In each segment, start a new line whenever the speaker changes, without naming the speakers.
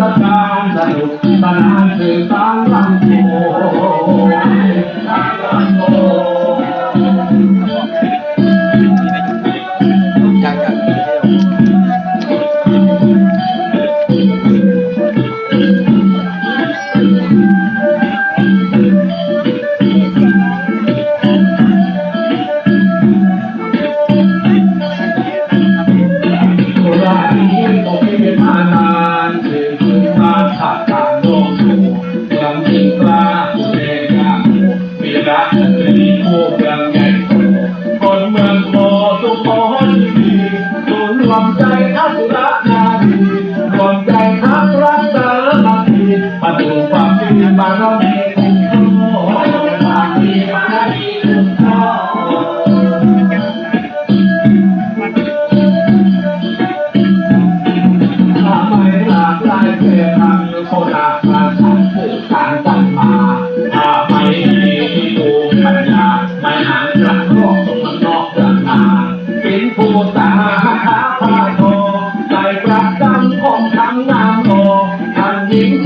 กระจายสนุกสนานสื่อสารลำ ใจนักรักนาทีล่มดีประตูความดีบารมีคุณพ่อความดีบารมีคุณทำไมหลกหลเพศทาคร ท่า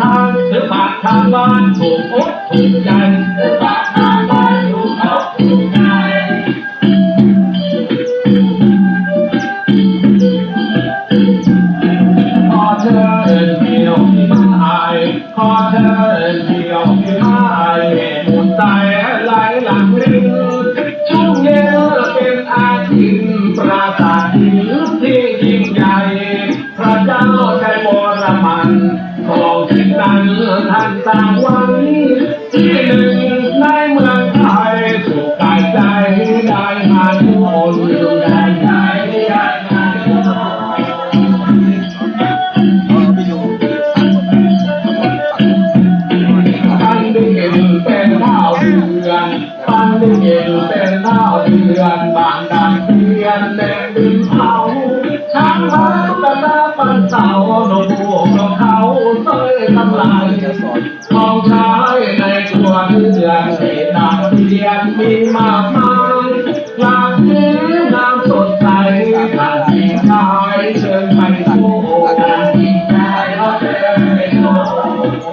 ทานถือปากทางบ้านถูกอ เชิญเที่ยวที่มาอายหมุนใจไหลหลังลิงช่วงเย็นเป็นอาทิตย์ปราสาทหิน นปันเย็นเป็นเล่าเดือนบานดันเดือนเด่นดินเผาช้างพันตตาปันเสาโดนพวกนกเขาเตยทำลายทองชายในตัวเดือนเศษดังเดือนมีมากมายหลังนี้น้ำสดใสขาดสีขายเชิญไปโค้งกันอีกแต่ก็เจอไม่โ